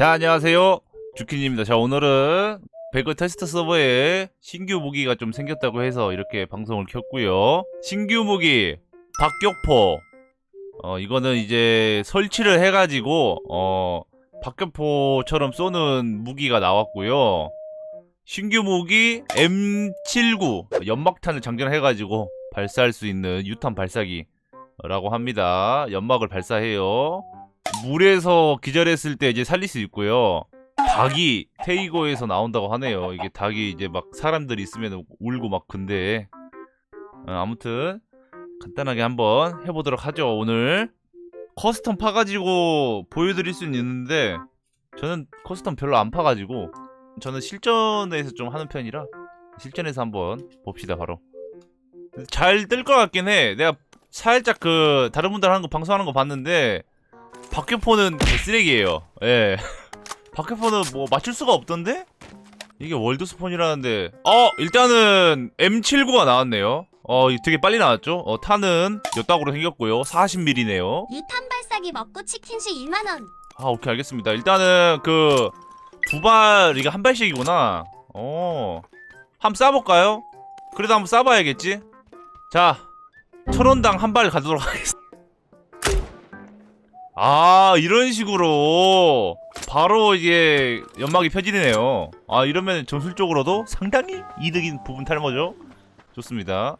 자 안녕하세요. 주키님입니다. 자 오늘은 배그 테스트 서버에 신규 무기가 좀 생겼다고 해서 이렇게 방송을 켰고요. 신규 무기 박격포. 어 이거는 이제 설치를 해가지고 어 박격포처럼 쏘는 무기가 나왔고요. 신규 무기 M79 연막탄을 장전해가지고 발사할 수 있는 유탄 발사기 라고 합니다. 연막을 발사해요 물에서 기절했을 때 이제 살릴 수 있고요. 닭이 테이거에서 나온다고 하네요. 이게 닭이 이제 막 사람들이 있으면 울고 막 근데 어, 아무튼 간단하게 한번 해보도록 하죠. 오늘 커스텀 파가지고 보여드릴 수는 있는데 저는 커스텀 별로 안 파가지고 저는 실전에서 좀 하는 편이라 실전에서 한번 봅시다 바로 잘 뜰 것 같긴 해. 내가 살짝 그 다른 분들 하는 거 방송하는 거 봤는데 박격포는 개쓰레기예요. 예. 박격포는 뭐 맞출 수가 없던데? 이게 월드 스폰이라는데 어 일단은 M79가 나왔네요. 어 되게 빨리 나왔죠? 어 탄은 여따구로 생겼고요. 40mm네요. 유탄 발사기 먹고 치킨시 2만 원. 아 오케이 알겠습니다. 일단은 그 두 발 이게 한 발씩이구나. 어. 한번 쏴볼까요? 그래도 한번 쏴봐야겠지? 자, 천 원당 한 발 가도록 하겠습니다. 아 이런 식으로 바로 이제 연막이 펴지네요. 아 이러면 전술적으로도 상당히 이득인 부분 탈모죠. 좋습니다.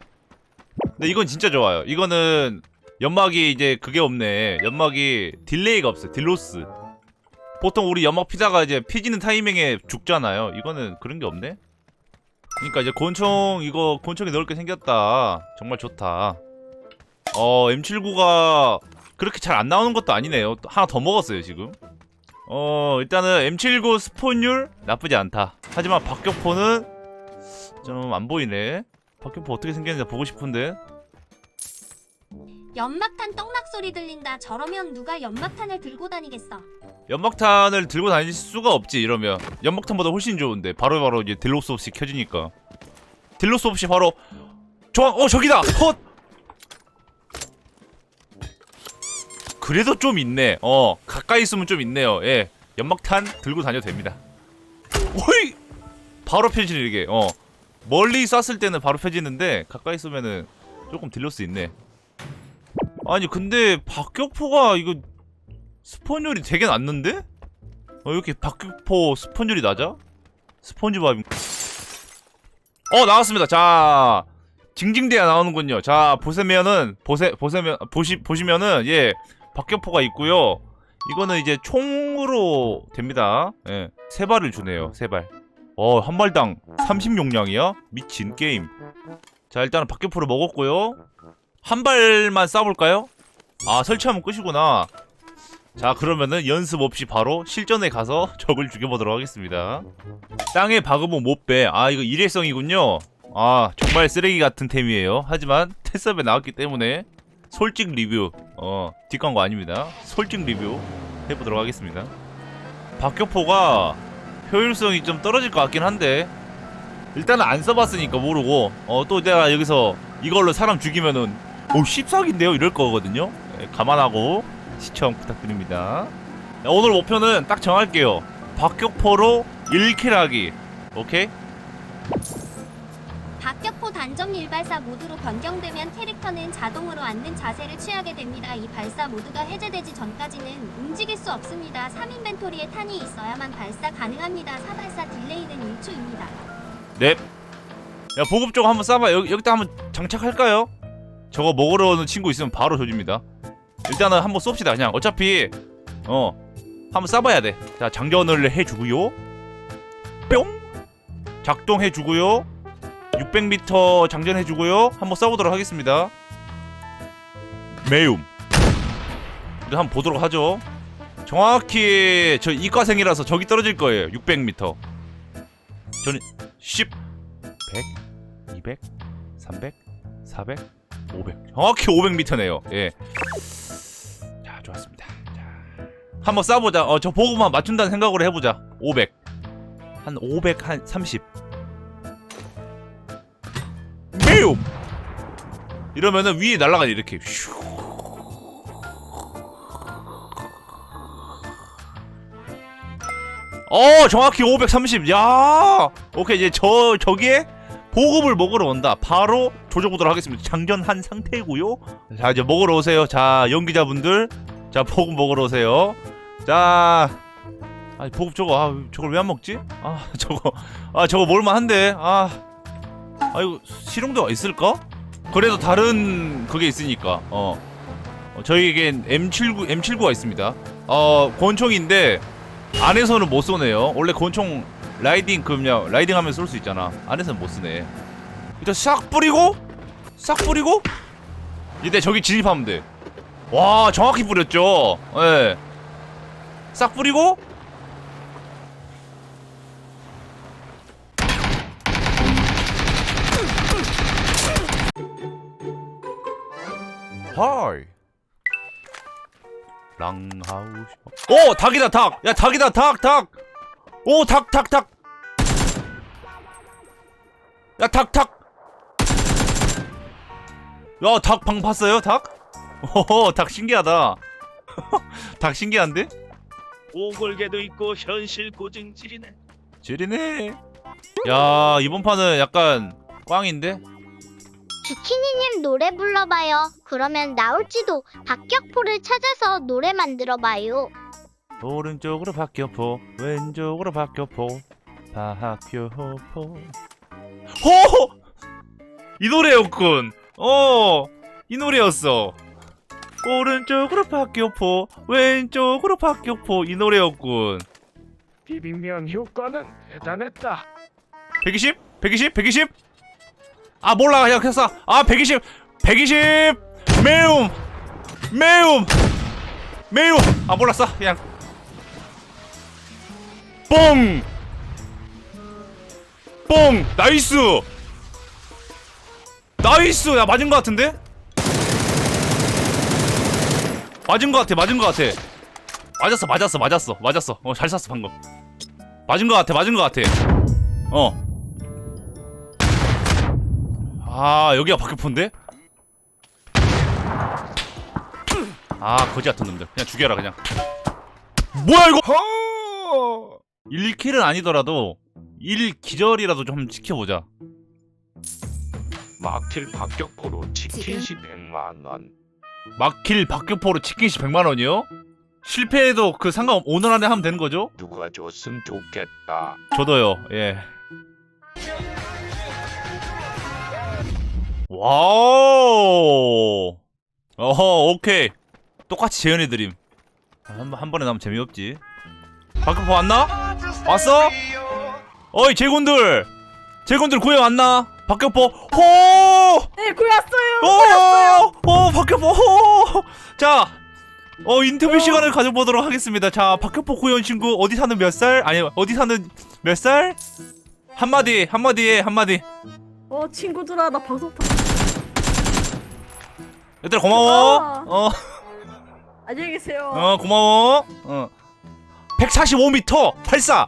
근데 이건 진짜 좋아요. 이거는 연막이 이제 그게 없네. 연막이 딜레이가 없어요. 딜로스. 보통 우리 연막 피다가 이제 피지는 타이밍에 죽잖아요. 이거는 그런 게 없네. 그러니까 이제 권총 이거 권총이 넓게 생겼다. 정말 좋다. 어 M79가 그렇게 잘 안 나오는 것도 아니네요. 또 하나 더 먹었어요 지금. 어 일단은 M79 스폰율 나쁘지 않다. 하지만 박격포는 좀 안 보이네. 박격포 어떻게 생겼는지 보고 싶은데. 연막탄 떡락 소리 들린다. 저러면 누가 연막탄을 들고 다니겠어? 연막탄을 들고 다닐 수가 없지 이러면 연막탄보다 훨씬 좋은데 바로바로 이제 딜로스 없이 켜지니까 딜로스 없이 바로 좋아 어 저기다 헛 그래도 좀 있네. 어 가까이 있으면 좀 있네요. 예 연막탄 들고 다녀도 됩니다. 오이! 바로 펴지네 이게 어. 멀리 쐈을 때는 바로 펴지는데 가까이 있으면은 조금 딜로스 있네. 아니 근데 박격포가 이거 스폰율이 되게 낮는데? 어 이렇게 박격포 스폰율이 낮아? 스폰지밥. 어 나왔습니다. 자 징징대야 나오는군요. 자 보세면은 보세 보세면 보시 보시면은 예 박격포가 있고요. 이거는 이제 총으로 됩니다. 예 세 발을 주네요 세 발 어 한 발당 30 용량이야? 미친 게임. 자 일단은 박격포를 먹었고요. 한 발만 쏴볼까요? 아 설치하면 끝이구나. 자 그러면은 연습 없이 바로 실전에 가서 적을 죽여보도록 하겠습니다. 땅에 박으면 못 빼 아 이거 일회성이군요. 아 정말 쓰레기 같은 템이에요. 하지만 테스업에 나왔기 때문에 솔직 리뷰 어 뒷광고 아닙니다. 솔직 리뷰 해보도록 하겠습니다. 박격포가 효율성이 좀 떨어질 것 같긴 한데 일단은 안 써봤으니까 모르고 어 또 내가 여기서 이걸로 사람 죽이면은 오 씹삭인데요? 이럴 거거든요? 예, 감안하고 시청 부탁드립니다. 자, 오늘 목표는 딱 정할게요. 박격포로 1킬하기. 오케이? 박격포 단점 일발사 모드로 변경되면 캐릭터는 자동으로 앉는 자세를 취하게 됩니다. 이 발사 모드가 해제되지 전까지는 움직일 수 없습니다. 3인벤토리에 탄이 있어야만 발사 가능합니다. 사발사 딜레이는 1초입니다. 넵. 야 보급 쪽 한번 쏴봐. 여기 여기다 한번 장착할까요? 저거 먹으러 오는 친구 있으면 바로 조집니다. 일단은 한번 쏩시다. 그냥 어차피 어 한번 쏴봐야 돼. 자 장전을 해주고요. 뿅. 작동해주고요. 600m 장전해주고요. 한번 쏴보도록 하겠습니다. 매움. 우리 한번 보도록 하죠. 정확히 저 이과생이라서 저기 떨어질 거예요. 600m. 저는 10, 100, 200, 300, 400, 500. 정확히 500m네요. 예. 자, 좋았습니다. 자, 한번 쏴보자. 어, 저 보고만 맞춘다는 생각으로 해보자. 500. 한 500, 한 30. 매우! 이러면은 위에 날아가 이렇게. 슈. 어 정확히 530. 야 오케이 이제 저 저기에 보급을 먹으러 온다. 바로 조져보도록 하겠습니다. 장전한 상태고요. 자 이제 먹으러 오세요. 자 연기자분들, 자 보급 먹으러 오세요. 자, 아 보급 저거 아 저걸 왜 안 먹지? 아 저거 아 저거 먹을만한데 아, 아 이거 실용도가 있을까? 그래도 다른 그게 있으니까 어, 어 저희에겐 M79 M79가 있습니다. 어 권총인데 안에서는 못 쏘네요. 원래 권총 라이딩 그냥 라이딩 하면 쏠 수 있잖아. 안에서는 못 쓰네. 일단 싹 뿌리고 싹 뿌리고 이제 저기 진입하면 돼. 와 정확히 뿌렸죠. 예. 싹 뿌리고 하이 랑하우스 오 닭이다 닭 야 닭이다 닭 닭 오 닭 닭 닭 야닭 닭 야닭 방 봤어요 닭? 오호 닭 신기하다 닭 신기한데? 오골개도 있고 현실 고증질이네. 지리네 야 이번 판은 약간 꽝인데? 주키니님 노래 불러봐요. 그러면 나올지도 박격포를 찾아서 노래 만들어봐요. 오른쪽으로 박격포 왼쪽으로 박격포 박격포 호! 이 노래였군 어 이 노래였어 오른쪽으로 박격포 왼쪽으로 박격포 이 노래였군 비빔면 효과는 대단했다. 120? 120? 120? 아 몰라 그냥 했어 아 120! 120! 매움! 매움! 매움! 아 몰랐어 그냥 뽕! 뽕! 나이스! 나이스! 야 맞은 거 같은데? 맞은 거 같아 맞은 거 같아 맞았어 맞았어 맞았어 맞았어 어잘 쐈어 방금 맞은 거 같아 맞은 거 같아 어. 아, 여기가 박격포인데? 아, 거지 같은 놈들. 그냥 죽여라, 그냥. 뭐야, 이거! 1킬은 아니더라도, 1기절이라도 좀 지켜보자. 막힐 박격포로 치킨시 100만 원. 막킬 박격포로 치킨시 100만원이요? 실패해도 그 상관 5년 안에 하면 되는 거죠? 누가 줬으면 좋겠다. 저도요. 예. 와우. 어허, 오케이. 똑같이 재현해 드림. 한, 한 번에 나면 재미없지. 박격포 왔나? 왔어? 어이, 제군들. 제군들 구해 왔나? 박격포. 호! 네. 오! 오, 박격포. 호! 자. 어, 인터뷰 시간을 가져보도록 하겠습니다. 자, 박격포 구현 친구 어디 사는 몇 살? 아니, 어디 사는 몇 살? 한마디, 한마디에 한마디. 어, 친구들아, 나 방송 타. 얘들아 고마워. 아. 어, 안녕히 계세요. 어 고마워. 어. 145m 발사.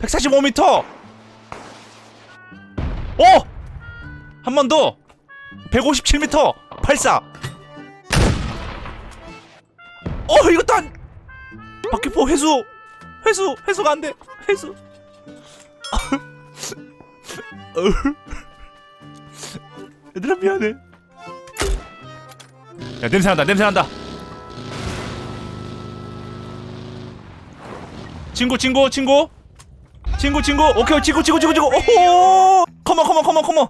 145m. 어! 한번 더. 157m 발사. 어, 이것도 안. 박격포 회수. 회수. 회수가 안 돼. 회수. 얘들아 미안해. 야 냄새 난다 냄새 난다. 친구 친구 친구. 친구 친구. 오케이 친구 친구 친구 친구. 오호! 컴온 컴온 컴온 컴온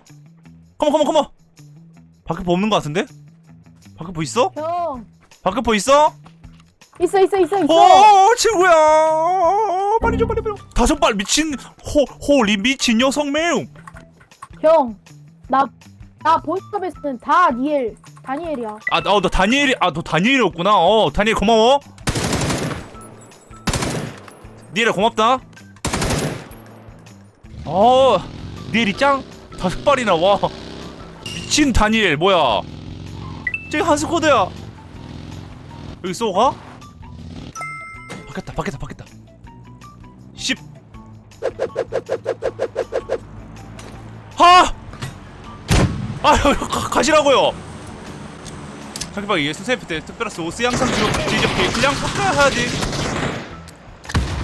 컴온 컴온 컴온 박격포 없는 거 같은데? 박격포 있어? 형. 박격포 있어? 있어, 있어, 있어, 있어. 오 친구야. 빨리 좀 빨리 빨리. 다섯 발 미친 호 호리 미친 여성 매움. 형, 나, 나 보이스컵에서는 다 니엘, 다니엘이야. 아너 너 다니엘이 아 너 다니엘이었구나. 어 다니엘 고마워. 니엘아 고맙다. 어 니엘이 짱 다섯 발이나 와. 미친 다니엘 뭐야. 저기 한스코드야. 여기 쏘가? 바뀌었다 바뀌었다 바뀌었다. 10 아, 가, 가시라고요. 자기방 예수 세프 때 특별한 소스 양상 주로 지적해 그냥 하지.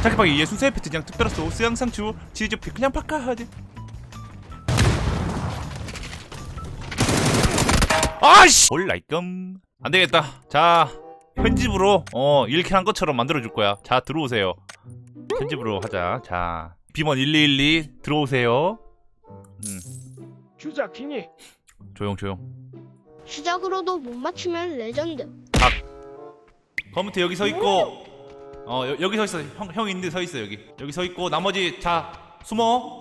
자켓박이 예 순서의 패트장 특별한 소스 양상추 치즈 피 그냥 바꿔야지. 아이씨! 올라이끔. 안되겠다. 자 편집으로 어 이렇게 한 것처럼 만들어줄 거야. 자 들어오세요. 편집으로 하자. 자 비번 1212 들어오세요. 음. 주작키니 조용 조용. 주작으로도 못 맞추면 레전드. 검은테 여기 서 있고. 어 여, 여기 서 있어. 형, 형 있는데 서 있어 여기. 여기 서 있고 나머지 자 숨어.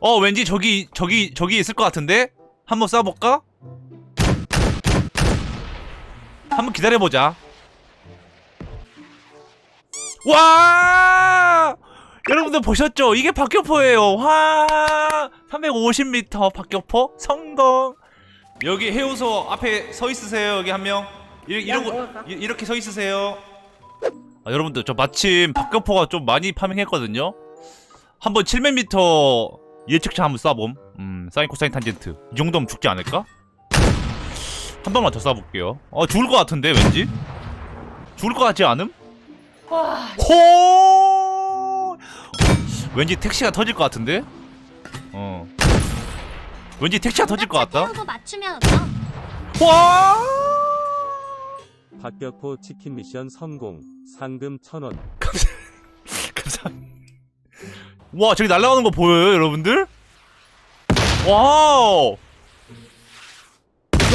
어 왠지 저기 저기 저기 있을 것 같은데? 한번 쏴볼까? 한번 기다려보자. 와 여러분들 보셨죠 이게 박격포예요 와 350m 박격포 성공 여기 해우소 앞에 서 있으세요 여기 한명 이러고 이- 이렇게 서 있으세요. 아, 여러분들 저 마침 박격포가 좀 많이 파밍했거든요. 한번 700m 예측차 한번 쏴봄. 음, 사인 코사인 탄젠트. 이 정도면 죽지 않을까? 한 방만 더 쏴볼게요. 어 죽을 것 같은데 왠지? 죽을 것 같지 않음? 호! 왠지 택시가 터질 것 같은데? 어. 왠지 택시가 터질 것 같다. 태우고 맞추면 어떠? 와! 박격포 치킨 미션 성공 상금 1000원 감사합니다. 와 저기 날아가는 거 보여요 여러분들? 와우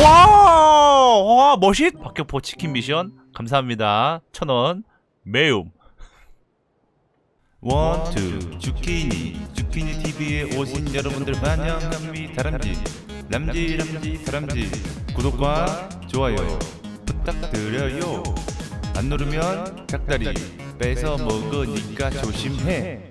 와우 와 멋있 박격포 치킨 미션 감사합니다 천 원 매움 원투 주키니 주키니 TV에 오신 여러분들 환영합니다. 다람쥐 람쥐 람쥐 다람쥐 구독과 좋아요 부탁드려요. 안 누르면 닭다리. 뺏어 먹으니까 조심해